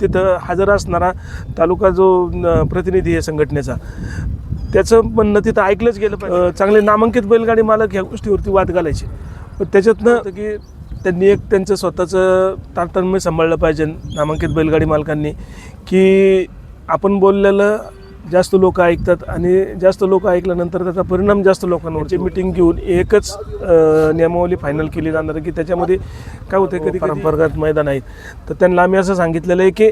तिथं हजर असणारा तालुका जो प्रतिनिधी आहे संघटनेचा त्याचं म्हणणं तिथं ऐकलंच गेलं पाहिजे. चांगले नामांकित बैलगाडी मालक ह्या गोष्टीवरती वाद घालायचे. पण त्याच्यातनं की त्यांनी एक त्यांचं स्वतःचं तारतम्य सांभाळलं पाहिजे नामांकित बैलगाडी मालकांनी की आपण बोललेलं जास्त लोक ऐकतात आणि जास्त लोक ऐकल्यानंतर त्याचा परिणाम जास्त लोकांवरची मिटिंग घेऊन एकच नियमावली फायनल केली जाणार की त्याच्यामध्ये काय होते कधी परंपरागत मैदान आहेत. तर त्यांना आम्ही असं सांगितलेलं आहे की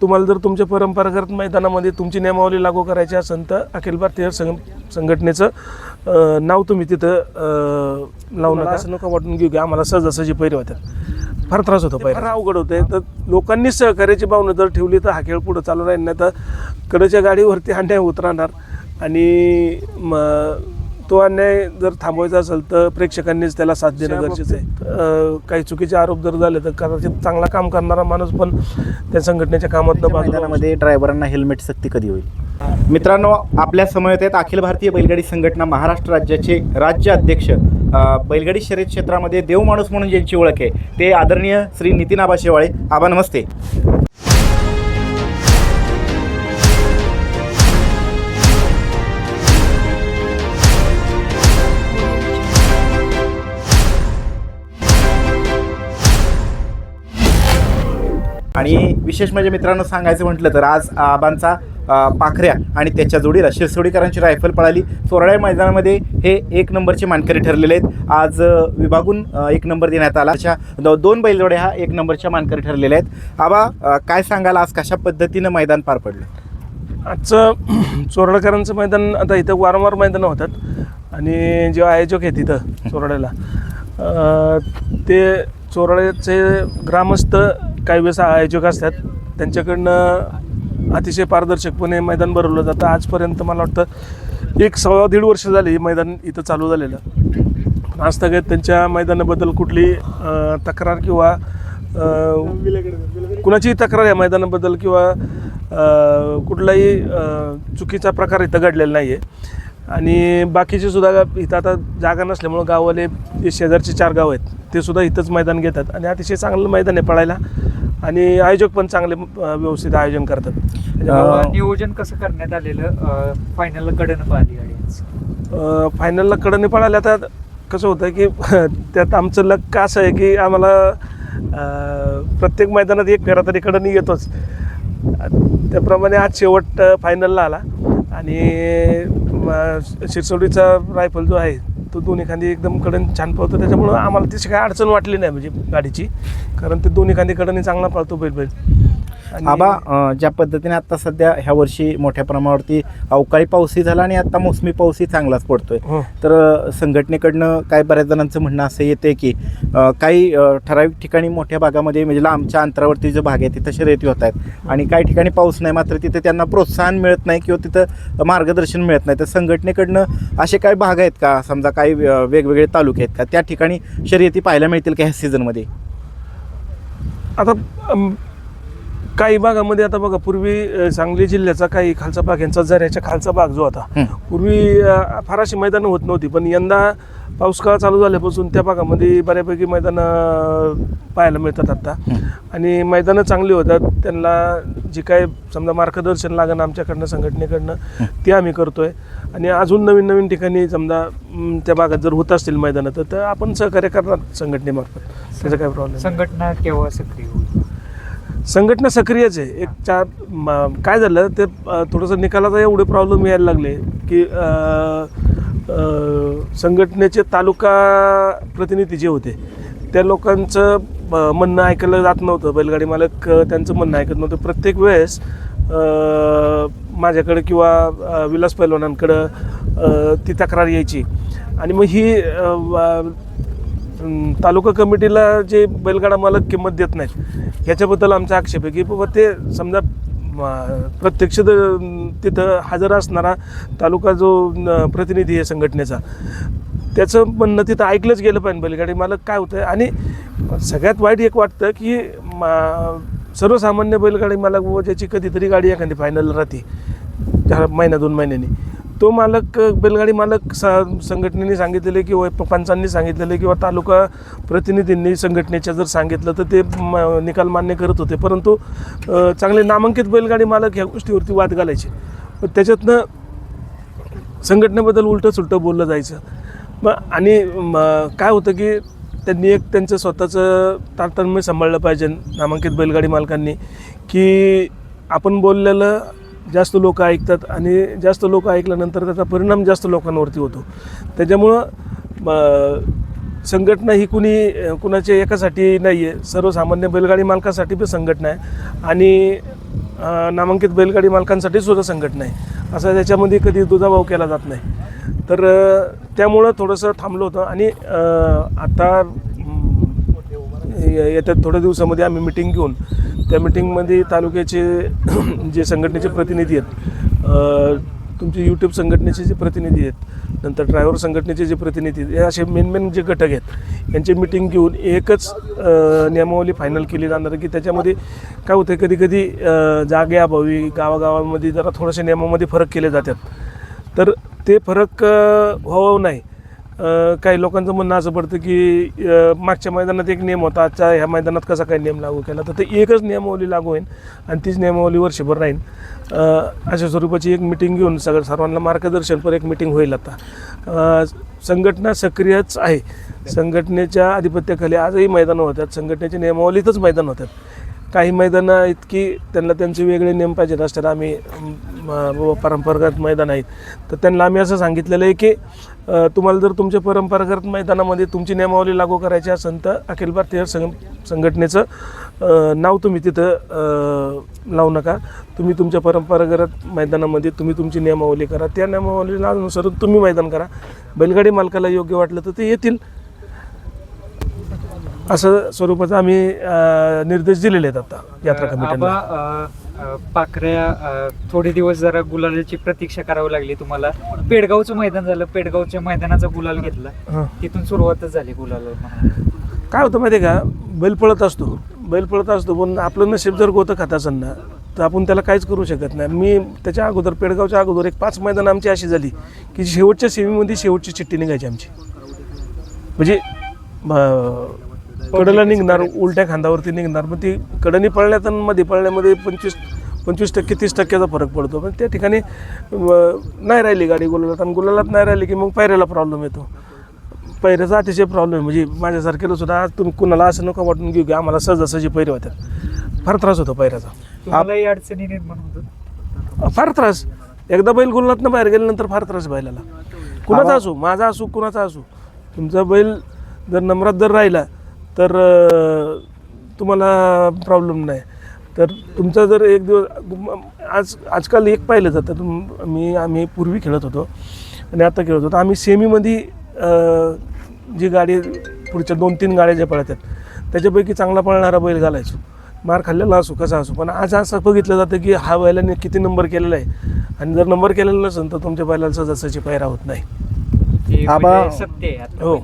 तुम्हाला जर तुमच्या परंपरागत मैदानामध्ये तुमची नियमावली लागू करायची असेल तर अखिल भारतीय संघ संघटनेचं नाव तुम्ही तिथं अं, लावू नका. असं नका वाटून घेऊ की आम्हाला सहजासहजी पैरे होत्यात. फार त्रास होतो फार अवघड होते तर लोकांनीच सहकार्याची भावना जर ठेवली तर हा खेळ पुढं चालू राहील नाही तर कडेच्या गाडीवरती अन्याय उतरणार आणि म तो अन्याय जर थांबवायचा असेल तर प्रेक्षकांनीच त्याला साथ देणं गरजेचं आहे. काही चुकीचे आरोप जर झाले तर कदाचित चांगला काम करणारा माणूस पण त्या संघटनेच्या कामातनं ड्रायव्हरांना हेल्मेट सक्ती कधी होईल? मित्रांनो आपल्या समवेत आहेत अखिल भारतीय बैलगाडी संघटना महाराष्ट्र राज्याचे राज्य अध्यक्ष बैलगाडी शर्यत क्षेत्रामध्ये देव माणूस म्हणून ज्यांची ओळख आहे ते आदरणीय श्री नितीन आबा शेवाळे. आबा नमस्ते. आणि विशेष म्हणजे मित्रांनो सांगायचं म्हटलं तर आज आबांचा पाखऱ्या आणि त्याच्या जोडीला शिरसोडीकरांची रायफल पळाली. चोराळ्या मैदानामध्ये हे एक नंबरचे मानकरी ठरलेले आहेत. आज विभागून एक नंबर देण्यात आला. अशा दोन बैलजोड्या हा एक नंबरच्या मानकरी ठरलेल्या आहेत. आबा काय सांगाल आज कशा पद्धतीनं मैदान पार पडलं? आजचं चोरडकरांचं मैदान आता इथं वारंवार मैदानं होतात. आणि जे आयोजक आहेत इथं चोरड्याला ते चोरड्याचे ग्रामस्थ काही वेळेस आयोजक असतात त्यांच्याकडनं अतिशय पारदर्शकपणे मैदान भरवलं जातं. आजपर्यंत मला वाटतं एक सव्वा दीड वर्ष झाली मैदान इथं चालू झालेलं. आजतागत त्यांच्या मैदानाबद्दल कुठली तक्रार किंवा कुणाचीही तक्रार या मैदानाबद्दल किंवा कुठलाही चुकीचा प्रकार इथं घडलेला नाही आहे आणि बाकीचे सुद्धा इथं आता जागा नसल्यामुळं गाववाले जे शेजारचे चार गाव आहेत ते सुद्धा इथंच मैदान घेतात. आणि अतिशय चांगलं मैदान आहे पळायला. आणि आयोजक पण चांगले अं, व्यवस्थित आयोजन करतात. त्याच्यामुळं अं, नियोजन कसं करण्यात आलेलं? फायनल कडनं पाहिली गाडी आज. फायनलला कडने पळाल्या आता कसं होतं की त्यात आमचं लक असं आहे की आम्हाला अं, प्रत्येक मैदानात एक फेरा तरी कडनी येतोच. त्याप्रमाणे आज शेवट फायनलला आला. आणि म, शिरसोडीचा रायफल जो आहे तो दोन्ही खांदी एकदम कडन छान पळतो. त्याच्यामुळं आम्हाला तशी काय अडचण वाटली नाही म्हणजे गाडीची. कारण ते दोन्ही खांदी कडनी चांगला पळतो बैल बैल. आबा अ, ज्या पद्धतीने आता सध्या ह्या वर्षी मोठ्या प्रमाणावरती अवकाळी पाऊसही झाला आणि आता मोसमी पाऊसही चांगलाच पडतोय. हो. तर अ, संघटनेकडनं काय बऱ्याच जणांचं म्हणणं असं येते की अ, काही अ, ठराविक ठिकाणी मोठ्या भागामध्ये म्हणजे लांबच्या अंतरावरती जो भाग आहे तिथं शर्यती होत आहेत. आणि काही ठिकाणी पाऊस नाही मात्र तिथे त्यांना प्रोत्साहन मिळत नाही किंवा तिथं मार्गदर्शन मिळत नाही. तर संघटनेकडनं असे काही भाग आहेत का? समजा काही अ, वेगवेगळे तालुके आहेत का? त्या ठिकाणी शर्यती पाहायला मिळतील का ह्या सीझनमध्ये आता अम, काही भागामध्ये आता बघा पूर्वी अ, सांगली जिल्ह्याचा काही खालचा भाग यांचा झऱ्याच्या खालचा भाग जो होता हं. पूर्वी अ, फार अशी मैदानं होत नव्हती पण यंदा पाऊस काळ चालू झाल्यापासून त्या भागामध्ये बऱ्यापैकी मैदानं पाहायला मिळतात आता. आणि मैदानं चांगली होतात त्यांना जे काय समजा मार्गदर्शन लागण आमच्याकडनं संघटनेकडनं ते आम्ही करतोय. आणि अजून नवीन नवीन ठिकाणी समजा त्या भागात जर होत असतील मैदानं तर- तर आपण सहकार्य करणार संघटनेमार्फत. त्याचा काय प्रॉब्लेम संघटना केव्हा सक्रिय होईल? संघटना सक्रियच आहे. एक चार म- काय झालं ते थोडंसं निकालाचा एवढे प्रॉब्लेम यायला लागले की संघटनेचे तालुका प्रतिनिधी जे होते त्या लोकांचं म्हणणं ऐकलं जात नव्हतं. बैलगाडी मालक त्यांचं म्हणणं ऐकत नव्हतं. प्रत्येक वेळेस माझ्याकडं किंवा विलास पैलवानांकडं ती तक्रार यायची. आणि मग ही तालुका कमिटीला जे बैलगाडा मालक किंमत देत नाहीत ह्याच्याबद्दल आमचा आक्षेप आहे की बाबा ते समजा प्रत्यक्ष द- तिथं हजर असणारा तालुका जो न, प्रतिनिधी आहे संघटनेचा त्याचं म्हणणं तिथं ऐकलंच गेलं पाहिजे. बैलगाडी मालक काय होतं आणि सगळ्यात वाईट एक वाटतं की मा- सर्वसामान्य बैलगाडी मालक व ज्याची कधीतरी गाडी एखादी फायनल राहते चार महिना दोन महिन्यांनी तो मालक बैलगाडी मालक सा संघटनेने सांगितलेले किंवा पंचांनी सांगितलेले किंवा तालुका प्रतिनिधींनी संघटनेच्या जर सांगितलं तर ते म- निकाल मान्य करत होते. परंतु चांगले नामांकित बैलगाडी मालक ह्या गोष्टीवरती वाद घालायचे. त्याच्यातनं संघटनेबद्दल उलटं सुलटं बोललं जायचं. मग आणि काय होतं की त्यांनी एक त्यांचं स्वतःचं तारतम्य सांभाळलं पाहिजे नामांकित बैलगाडी मालकांनी की आपण बोललेलं जास्त लोक ऐकतात आणि जास्त लोक ऐकल्यानंतर त्याचा परिणाम जास्त लोकांवरती होतो. त्याच्यामुळं संघटना ही कुणी कुणाच्या एकासाठी नाही आहे सर्वसामान्य बैलगाडी मालकासाठी पण संघटना आहे आणि नामांकित बैलगाडी मालकांसाठी सुद्धा संघटना आहे. असा त्याच्यामध्ये कधी दुजाभाव केला जात नाही. तर त्यामुळं थोडंसं थांबलं होतं आणि आता येत्या थोड्या दिवसामध्ये आम्ही मिटिंग घेऊन त्या मिटिंगमध्ये तालुक्याचे जे संघटनेचे प्रतिनिधी आहेत तुमचे यूट्यूब संघटनेचे जे प्रतिनिधी आहेत नंतर ड्रायव्हर संघटनेचे जे प्रतिनिधी आहेत हे असे मेन मेन जे घटक आहेत यांची मिटिंग घेऊन एकच नियमावली फायनल केली जाणार की त्याच्यामध्ये काय होतं कधी कधी जागेअभावी गावागावांमध्ये जरा थोडेसे नियमामध्ये फरक केले जातात. तर ते फरक व्हावं नाही. काही लोकांचं म्हणणं असं पडतं की मागच्या मैदानात एक नियम होता आजच्या ह्या मैदानात कसा काय नियम लागू केला? तर ते एकच नियमावली लागू होईल आणि तीच नियमावली वर्षभर राहील अशा स्वरूपाची एक मिटिंग घेऊन सगळं सर्वांना मार्गदर्शनपर एक मिटिंग होईल आता. संघटना सक्रियच आहे. संघटनेच्या आधिपत्याखाली आजही मैदानं होतात संघटनेच्या नियमावलीतच मैदान होतात काही मैदानं इतकी त्यांना त्यांचे वेगळे नियम पाहिजेत असतात. आम्ही परंपरागत मैदान आहेत. तर त्यांना आम्ही असं सांगितलेलं आहे की तुम्हाला जर तुमच्या परंपरागत मैदानामध्ये तुमची नियमावली लागू करायची असेल तर अखिल भारतीय संघ संघटनेचं नाव तुम्ही तिथं लावू नका. तुम्ही तुमच्या परंपरागत मैदानामध्ये तुम्ही तुमची नियमावली करा. त्या नियमावलीला अनुसार तुम्ही मैदान करा. बैलगाडी मालकाला योग्य वाटलं तर ते येतील. असं स्वरूपाचा आम्ही निर्देश दिलेले आहेत आता यात्रा कमिटीला. पाखऱ्या थोडे दिवस जरा गुलालाची प्रतीक्षा करावी लागली तुम्हाला. पेडगावचं मैदान झालं पेडगावच्या मैदानाचा गुलाल घेतला. तिथून सुरुवातच झाली गुलाल. काय होतं माहिती का? बैल पळत असतो. बैल पळत असतो पण आपलं नशीब जर गोतं खात असेल ना तर आपण त्याला काहीच करू शकत नाही. मी त्याच्या अगोदर पेडगावच्या अगोदर एक पाच मैदान आमची अशी झाली की शेवटच्या सेमीमध्ये शेवटची चिठ्ठी निघायची आमची. म्हणजे कडेला निघणार उलट्या खांदावरती निघणार. मग ती कडनी पळण्यात आणि मध्ये पळण्यामध्ये पंचवीस पंचवीस टक्के तीस टक्क्याचा फरक पडतो. पण त्या ठिकाणी नाही राहिली गाडी गुलालात. आणि गुलालात नाही राहिली की मग पायऱ्याला प्रॉब्लेम येतो. पैऱ्याचा अतिशय प्रॉब्लेम आहे. म्हणजे माझ्यासारखेला सुद्धा आज तुम्ही कुणाला असं नको वाटून घेऊ की आम्हाला सहजासहजी पैरे होतात फार त्रास होतो पैऱ्याचा. अडचणी निर्माण फार त्रास. एकदा बैल गुलालातनं बाहेर गेल्यानंतर फार त्रास बैलाला. कुणाचा असो? माझा असो कुणाचा असो? तुमचा बैल जर नम्रात जर राहिला तर तुम्हाला प्रॉब्लेम नाही. तर तुमचा जर एक दिवस आज आजकाल एक पाहिलं जातं तुम मी आम्ही पूर्वी खेळत होतो आणि आता खेळत होतो. आम्ही सेमीमध्ये जी गाडी पुढच्या दोन तीन गाड्या ज्या पळतात त्याच्यापैकी चांगला पळणारा बैल घालायचो. मार खाल्लेला असो कसा असो पण आज असं बघितलं जातं की हा बैलाने किती नंबर केलेला आहे. आणि जर नंबर केलेला नसेल तर तुमच्या बैलाला सहजासहजी पायरा होत नाही. आबा- म्हणजे सत्य आहे. आता. हो.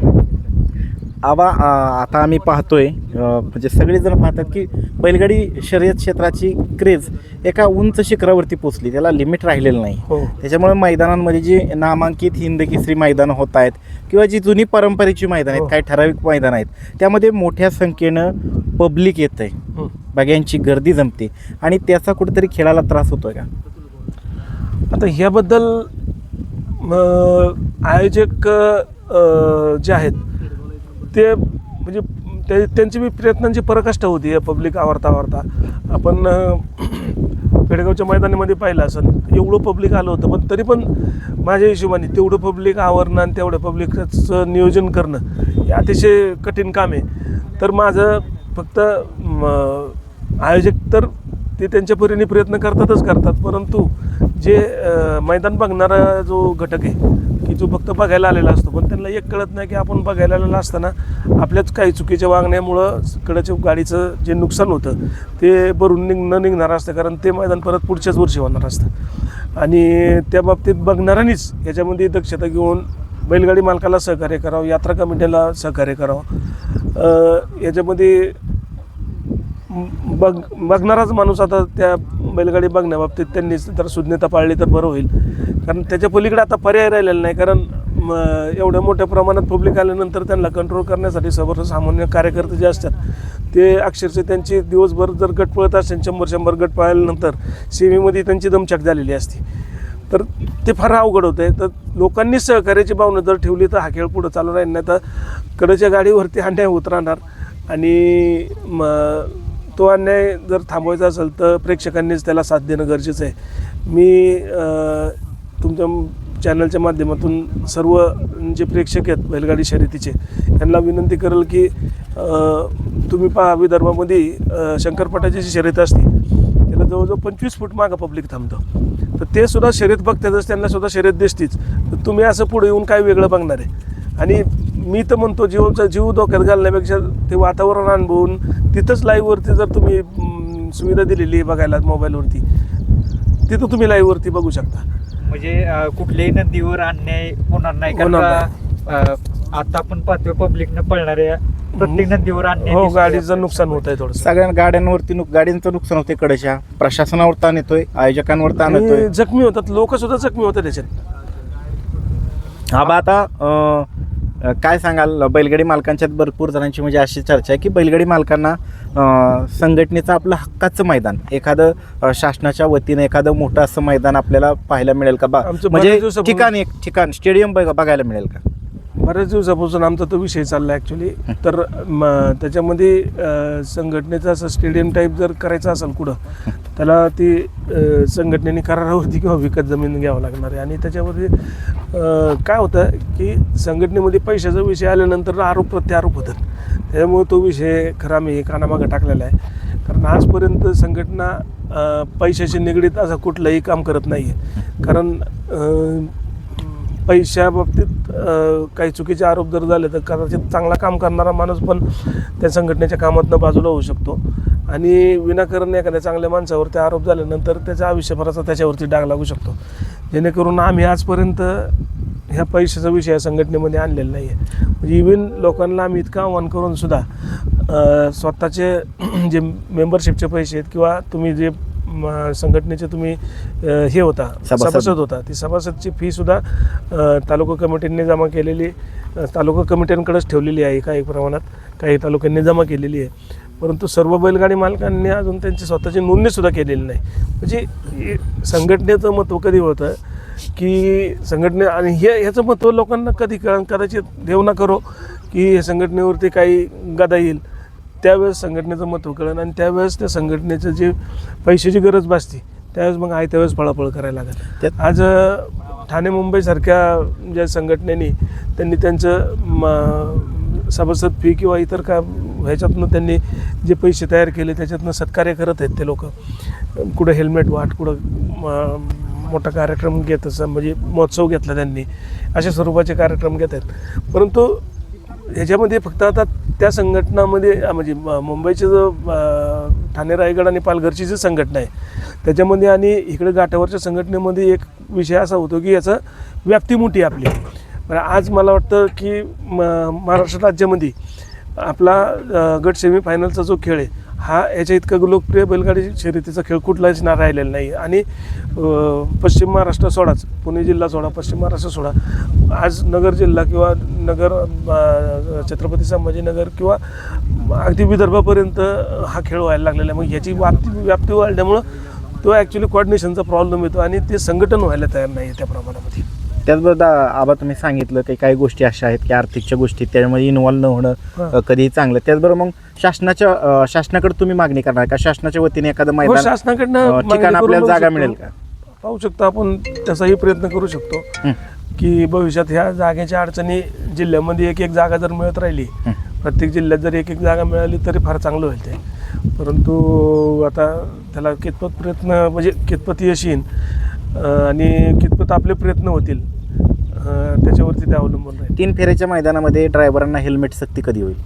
आबा अं, आता आम्ही पाहतोय म्हणजे सगळेजण पाहतात की बैलगाडी शर्यत क्षेत्राची क्रेज एका उंच शिखरावरती पोचली. त्याला लिमिट राहिलेलं नाही. हो. त्याच्यामुळे मैदानांमध्ये जी नामांकित हिंद केसरी मैदानं होत आहेत किंवा जी जुनी परंपरेची मैदान आहेत हो. काही ठराविक मैदान आहेत त्यामध्ये मोठ्या संख्येनं पब्लिक येतं आहे हं. बघ्यांची गर्दी जमते. आणि त्याचा कुठेतरी खेळाला त्रास होतोय का? आता ह्याबद्दल आयोजक जे आहेत ते म्हणजे ते त्यांची बी प्रयत्नांची पराकाष्ठा होती या पब्लिक आवरता आवरता. आपण पेडगावच्या मैदानामध्ये पाहिलं असं. एवढं पब्लिक आलं होतं पण तरी पण माझ्या हिशोबाने तेवढं पब्लिक आवरणं आणि तेवढं पब्लिकचं नियोजन करणं हे अतिशय कठीण काम आहे. तर माझं फक्त आयोजक तर ते त्यांच्या परीने प्रयत्न करतातच करतात परंतु जे मैदान बघणारा जो घटक आहे की जो फक्त बघायला आलेला असतो. पण त्यांना एक कळत नाही की आपण बघायला आलेला असताना आपल्याच काही चुकीच्या वागण्यामुळं कडच्या गाडीचं जे नुकसान होतं ते भरून निघ न निघणार असतं. कारण ते मैदान परत पुढच्याच वर्षी होणार असतं. आणि त्या बाबतीत बघणाऱ्यांनीच याच्यामध्ये दक्षता घेऊन बैलगाडी मालकाला सहकार्य करावं यात्रा कमिटीला सहकार्य करावं. याच्यामध्ये बघ बघणाराच माणूस आता त्या बैलगाडी बघण्याबाबतीत त्यांनी जर सुज्ञता पाळली तर बरं होईल. कारण त्याच्या पलीकडे आता पर्याय राहिलेला नाही. कारण एवढ्या मोठ्या प्रमाणात पब्लिक आल्यानंतर त्यांना कंट्रोल करण्यासाठी सर्वसामान्य कार्यकर्ते जे असतात ते अक्षरशः त्यांची दिवसभर जर गट पळत असेल शंभर शंभर गट पळाल्यानंतर सेवेमध्ये त्यांची दमछाक झालेली असते. तर ते फार अवघड होतं आहे तर लोकांनी सहकार्याची भावना जर ठेवली तर हा खेळ पुढं चालू राहील. नाही तर कडच्या गाडीवरती अन्याय होत राहणार. आणि म तो अन्याय जर थांबवायचा असेल तर प्रेक्षकांनीच त्याला साथ देणं गरजेचं आहे. मी तुमच्या चॅनलच्या माध्यमातून सर्व जे प्रेक्षक आहेत बैलगाडी शर्यतीचे यांना विनंती करेल की तुम्ही पहा विदर्भामध्ये शंकरपटाची जी शर्यत असते त्याला जवळजवळ पंचवीस फूट मागं पब्लिक थांबतं. तर ते सुद्धा शर्यत बघतातच त्यांना सुद्धा शर्यत दिसतीच. तर तुम्ही असं पुढे येऊन काय वेगळं बघणार आहे? आणि मी तर म्हणतो जीवचा जीव धोक्यात घालण्यापेक्षा ते वातावरण अनुभवून तिथंच लाईव्हवरती जर तुम्ही सुविधा दिलेली आहे बघायला मोबाईलवरती तिथं तुम्ही लाईव्हवरती बघू शकता. म्हणजे कुठल्याही नदीवर अन्याय होणार नाही आता आपण पाहतोय पब्लिकनं पळणाऱ्या प्रत्येक नदीवर हो गाडीचं. नुकसान होत आहे थोडंसं. सगळ्या गाड्यांवरती नुक गाड्यांचं नुकसान होते कडच्या. प्रशासनावर ताण येतोय आयोजकांवर ताण येतोय. जखमी होतात लोक सुद्धा जखमी होतात त्याच्यात आबा आता काय सांगाल? बैलगाडी मालकांच्यात भरपूर जणांची म्हणजे अशी चर्चा आहे की बैलगाडी मालकांना संघटनेचं आपलं हक्काचं मैदान एखादं शासनाच्या वतीनं एखादं मोठं असं मैदान आपल्याला पाहायला मिळेल का? बा म्हणजे ठिकाण एक ठिकाण स्टेडियम बघायला मिळेल का? बऱ्याच दिवसापासून आमचा तो विषय चालला ॲक्च्युली तर त्याच्यामध्ये संघटनेचं असं स्टेडियम टाईप जर करायचं असेल कुठं त्याला ती संघटनेने करारावरती किंवा विकत जमीन घ्यावं लागणार आहे. आणि त्याच्यामध्ये काय होतं की संघटनेमध्ये पैशाचा विषय आल्यानंतर आरोप प्रत्यारोप होतात. त्यामुळे तो विषय खरा मी कानामागं टाकलेला आहे. कारण आजपर्यंत संघटना पैशाशी निगडीत असं कुठलंही काम करत नाही आहे कारण पैशाबाबतीत पैशा बाबतीत काही चुकीचे आरोप जर झाले तर कदाचित चांगला काम करणारा माणूस पण त्या संघटनेच्या कामातनं बाजूला होऊ शकतो. आणि विनाकारण एखाद्या चांगल्या माणसावर ते आरोप झाल्यानंतर त्याचा आयुष्यभराचा त्याच्यावरती डाग लागू शकतो. जेणेकरून आम्ही आजपर्यंत ह्या पैशाचा विषय या संघटनेमध्ये आणलेला नाही आहे म्हणजे इव्हन लोकांना आम्ही इतकं आव्हान करूनसुद्धा स्वतःचे जे मेंबरशिपचे पैसे आहेत किंवा तुम्ही जे संघटनेचे तुम्ही हे होता सभासद. होता. ती सभासदची फीसुद्धा अ, तालुका कमिटींनी जमा केलेली तालुका कमिट्यांकडेच ठेवलेली आहे काही प्रमाणात. काही तालुक्यांनी जमा केलेली आहे. परंतु सर्व बैलगाडी मालकांनी अजून त्यांची स्वतःची नोंदणीसुद्धा केलेली नाही. म्हणजे संघटनेचं महत्त्व कधी होतं की संघटने आणि हे ह्याचं महत्त्व लोकांना कधी कदाचित देव ना करो की संघटनेवरती काही गदा येईल. त्यावेळेस संघटनेचं महत्त्व कळेल आणि त्यावेळेस त्या संघटनेचं जे पैशाची गरज भासते त्यावेळेस मग आहे त्यावेळेस पळापळ करायला लागेल. त्यात- आज ठाणे मुंबईसारख्या ज्या संघटनेनी त्यांनी त्यांचं म, सभासद फी किंवा इतर का ह्याच्यातनं त्यांनी जे पैसे तयार केले त्याच्यातनं सत्कार्य करत आहेत ते लोक. कुठं हेल्मेट वाट कुठं मोठा कार्यक्रम घेत असं म्हणजे महोत्सव घेतला त्यांनी. अशा स्वरूपाचे कार्यक्रम घेत आहेत. परंतु ह्याच्यामध्ये फक्त आता त्या संघटनामध्ये म्हणजे म- मुंबईचे जो ठाणे रायगड आणि पालघरची जी संघटना आहे त्याच्यामध्ये आणि इकडे गाठावरच्या संघटनेमध्ये एक विषय असा होतो की याचा व्याप्ती मोठी आहे आपली. बरं आज मला वाटतं की म महाराष्ट्र राज्यामध्ये आपला गट सेमीफायनलचा जो खेळ आहे हा याच्या इतका लोकप्रिय बैलगाडी शर्यतीचा खेळ कुठलाच ना राहिलेला नाही. आणि पश्चिम महाराष्ट्र सोडाच. पुणे जिल्हा सोडा पश्चिम महाराष्ट्र सोडा. आज नगर जिल्हा किंवा नगर छत्रपती संभाजीनगर किंवा अगदी विदर्भापर्यंत हा खेळ व्हायला लागलेला आहे. मग याची व्याप्ती व्याप्ती वाढल्यामुळं तो ॲक्च्युली कॉर्डिनेशनचा प्रॉब्लेम येतो आणि ते संघटन व्हायला तयार नाही आहे त्या प्रमाणामध्ये. त्याचबरोबर आबा तुम्ही सांगितलं की काही गोष्टी अशा आहेत की आर्थिकच्या गोष्टी त्यामध्ये इन्व्हॉल्व न होणं कधीही चांगलं त्याचबरोबर मग शासनाच्या शासनाकडे तुम्ही मागणी करणार का शासनाच्या वतीने एखादं हो, मैदान शासनाकडनं ठिकाण आपल्याला जागा. मिळेल का पाहू शकतो आपण तसाही प्रयत्न करू शकतो. की भविष्यात ह्या जागेच्या अडचणी जिल्ह्यामध्ये एक एक जागा जर मिळत राहिली. प्रत्येक जिल्ह्यात जर एक एक जागा मिळाली तरी फार चांगलं होईल ते परंतु आता त्याला कितपत प्रयत्न म्हणजे कितपत यश आणि कितपत आपले प्रयत्न होतील अं, त्याच्यावरती ते अवलंबून राहील. तीन फेऱ्याच्या मैदानामध्ये ड्रायव्हरांना हेल्मेट सक्ती कधी होईल?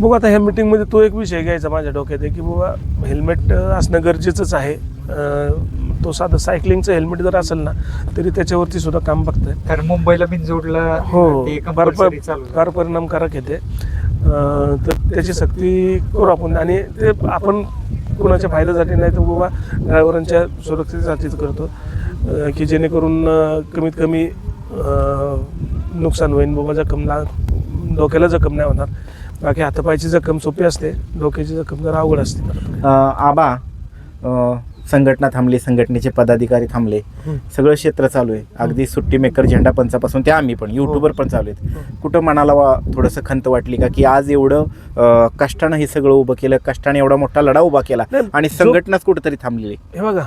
बघू आता ह्या मिटिंगमध्ये तो एक विषय घ्यायचा माझ्या डोक्यात आहे की बाबा हेल्मेट असणं गरजेचंच आहे. अं, तो साधं सायकलिंगचं हेल्मेट जर असेल ना तरी त्याच्यावरती सुद्धा काम बघतंय. कारण मुंबईला बिनजोडला हो ते फार compulsory चालू फार परिणामकारक येते तर त्याची सक्ती करू आपण. आणि ते आपण कुणाच्या फायद्यासाठी नाही तर बाबा ड्रायव्हरांच्या सुरक्षेसाठीच करतो. की जेणेकरून कमीत कमी नुकसान होईल बाबा जखमला डोक्याला जखम नाही होणार. बाकी हातापायची जखम सोपी असते. डोक्याची जखम जरा अवघड असते. अ, आबा अ, संघटना थांबली संघटनेचे पदाधिकारी थांबले. हं. सगळं क्षेत्र चालू आहे. अगदी सुट्टी मेकर झेंडा पंचापासून ते आम्ही पण युट्यूबर पण चालू आहेत. हो. कुठं मनाला वा थोडंसं खंत वाटली का? की आज एवढं कष्टानं हे सगळं उभं केलं कष्टाने एवढा मोठा लढा उभा केला आणि संघटनाच कुठेतरी थांबलेली हे बघा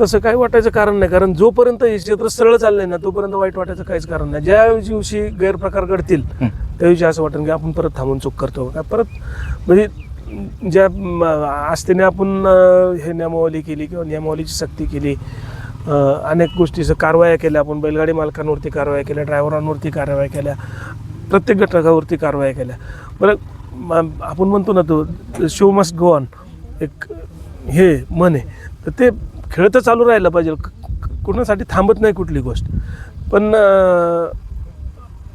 तसं काही वाटायचं कारण नाही. कारण जोपर्यंत हे क्षेत्र सरळ चाललंय ना तोपर्यंत वाईट वाटायचं काहीच कारण नाही. ज्या दिवशी गैरप्रकार घडतील हं. त्या दिवशी असं वाटेल की आपण परत थांबून चूक करतो. परत म्हणजे ज्या आस्थेने आपण हे नियमावली केली किंवा नियमावलीची सक्ती केली अनेक गोष्टीचं कारवाया केल्या आपण बैलगाडी मालकांवरती कारवाया केल्या ड्रायव्हरांवरती कारवाया केल्या प्रत्येक घटकावरती कारवाया केल्या. बरं आपण म्हणतो ना तो शो मस्ट गो ऑन एक हे मन आहे. तर ते खेळ तर चालू राहिलं पाहिजे. कुणासाठी कोणासाठी थांबत नाही कुठली गोष्ट. पण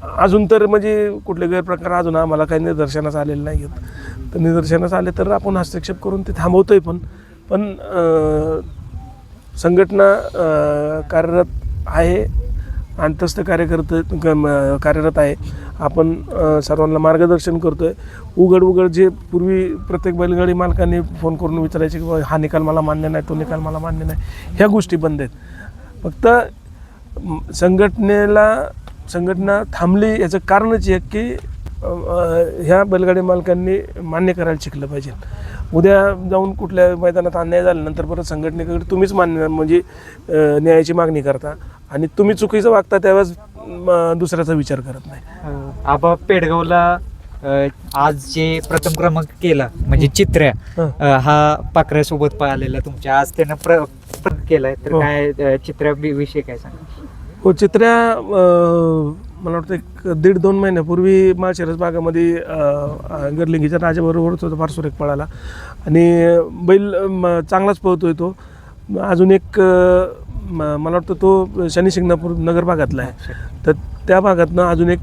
अजून तर म्हणजे कुठले गैरप्रकार अजून आम्हाला काही निदर्शनास आलेले नाही आहेत. तर निदर्शनास आले तर आपण हस्तक्षेप करून ते थांबवतोय पण. पण संघटना कार्यरत आहे अंतस्थ कार्यकर्ते क- कार्यरत आहे. आपण सर्वांना मार्गदर्शन करतो आहे उघड उघड जे पूर्वी प्रत्येक बैलगाडी मालकांनी फोन करून विचारायचे की "बुवा, हा निकाल मला मान्य नाही तो निकाल मला मान्य नाही. ह्या गोष्टी बंद आहेत. फक्त संघटनेला संघटना थांबली याचं कारणच एक की ह्या बैलगाडी मालकांनी मान्य करायला शिकलं पाहिजे. उद्या जाऊन कुठल्या मैदानात अन्याय झाल्यानंतर परत संघटनेकडे तुम्हीच मान्य म्हणजे न्यायाची मागणी करता आणि तुम्ही चुकीचं वागता त्यावेळेस दुसऱ्याचा विचार करत नाही. आबा पेडगावला आज जे प्रथम क्रमांक केला म्हणजे चित्र्या हं. पाकऱ्यासोबत पाहिलेला तुमच्या आज त्यानं प्र केलाय. तर हो. काय अं, चित्र्या वि- विषयी काय सांगा हो चित्र्या मला वाटतं एक दीड दोन महिन्यापूर्वी माळशिरस भागामध्ये गरलिंगीच्या राजाबरोबरच होता फार सुरेख पळाला आणि बैल म, चांगलाच पळतोय तो. अजून एक म- मला वाटतं तो शनी शिंगणापूर नगर भागातला आहे. तर त्या भागातनं अजून एक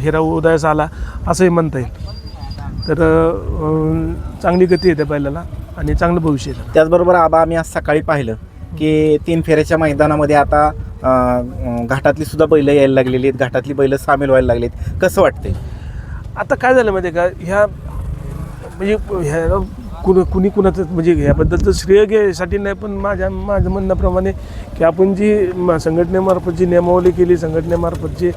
हिरा उदयास आला असंही म्हणता येईल. तर चांगली गती आहे त्या बैलाला आणि चांगलं भविष्य आहे त्याचबरोबर आबा आम्ही आज सकाळी पाहिलं. की तीन फेऱ्याच्या मैदानामध्ये आता घाटातली सुद्धा बैलं यायला लागलेली आहेत घाटातली बैलं सामील व्हायला लागलीत. कसं वाटतंय? आता काय झालं माहिती आहे का? ह्या म्हणजे ह्या कुण कुणी कुणाचं म्हणजे ह्याबद्दलचं श्रेय घ्यायसाठी नाही पण माझ्या माझ्या म्हणण्याप्रमाणे की आपण जी संघटनेमार्फत जी नियमावली केली संघटनेमार्फत जी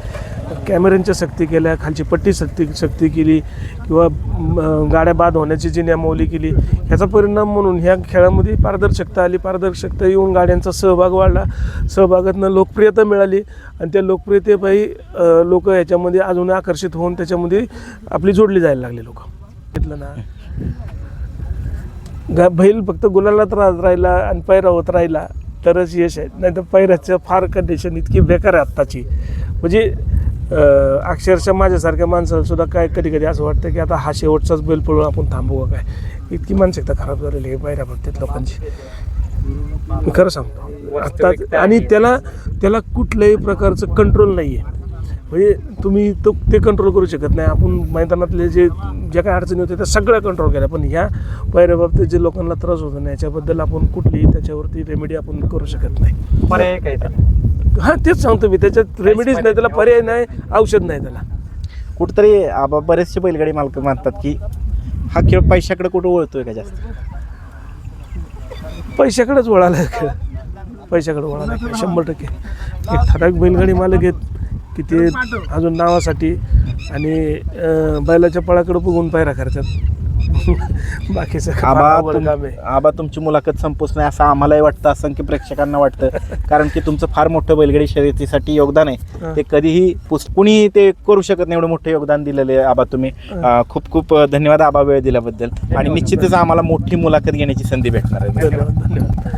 कॅमेऱ्यांच्या सक्ती केल्या खालची पट्टी सक्ती सक्ती केली किंवा गाड्या बाद होण्याची जी नियमावली केली ह्याचा परिणाम म्हणून ह्या खेळामध्ये पारदर्शकता आली. पारदर्शकता येऊन गाड्यांचा सहभाग वाढला. सहभागातनं लोकप्रियता मिळाली आणि त्या लोकप्रियतेपायी लोक ह्याच्यामध्ये अजून आकर्षित होऊन त्याच्यामध्ये आपली जोडली जायला लागले लोक. घेतलं ना? गा बैल फक्त गुलालात राहत राहिला आणि पैरा होत राहिला तरच यश आहे. नाही तर पैराचं फार कंडिशन इतकी बेकार आहे आत्ताची. म्हणजे अक्षरशः माझ्यासारख्या माणसाला सुद्धा काय कधी कधी असं वाटतं की आता हा शेवटचाच बैल पळून आपण थांबू का काय? इतकी मानसिकता खराब झालेली आहे पैऱ्या बाबतीत लोकांची. मी खरं सांगतो. आता आणि त्याला त्याला कुठल्याही प्रकारचं कंट्रोल नाही आहे म्हणजे तुम्ही तो ते कंट्रोल करू शकत नाही. आपण मैदानातले जे ज्या काही अडचणी होत्या त्या सगळ्या कंट्रोल केल्या. पण ह्या पहिल्या बाबतीत जे लोकांना त्रास होतो ना याच्याबद्दल आपण कुठलीही त्याच्यावरती रेमेडी आपण करू शकत नाही. पर्याय काय हां तेच सांगतो मी. त्याच्यात रेमेडीज नाही त्याला पर्याय नाही औषध नाही त्याला. कुठंतरी आबा बरेचसे बैलगाडी मालक म्हणतात की हा खेळ पैशाकडे कुठं वळतोय का जास्त? पैशाकडेच वळाला खेळ पैशाकडे वळाला शंभर टक्के. एक ठराविक बैलगाडी मालक आहेत. की ते अजून नावासाठी आणि अं, बैलाच्या पळाकडे बघून पायरा करतात. बाकीचं फार आबा अवघड तुम- काम आहे. आबा तुमची मुलाखत संपूच नाही असं आम्हालाही वाटतं असंख्य प्रेक्षकांना वाटतं. कारण की तुमचं फार मोठं बैलगाडी शर्यतीसाठी योगदान आहे. हा. ते कधीही पुस कुणीही ते करू शकत नाही एवढं मोठं योगदान दिलेलं आहे आबा तुम्ही. अं, खूप खूप धन्यवाद आबा वेळ दिल्याबद्दल. आणि निश्चितच आम्हाला मोठी मुलाखत घेण्याची संधी भेटणार आहे. धन्यवाद धन्यवाद.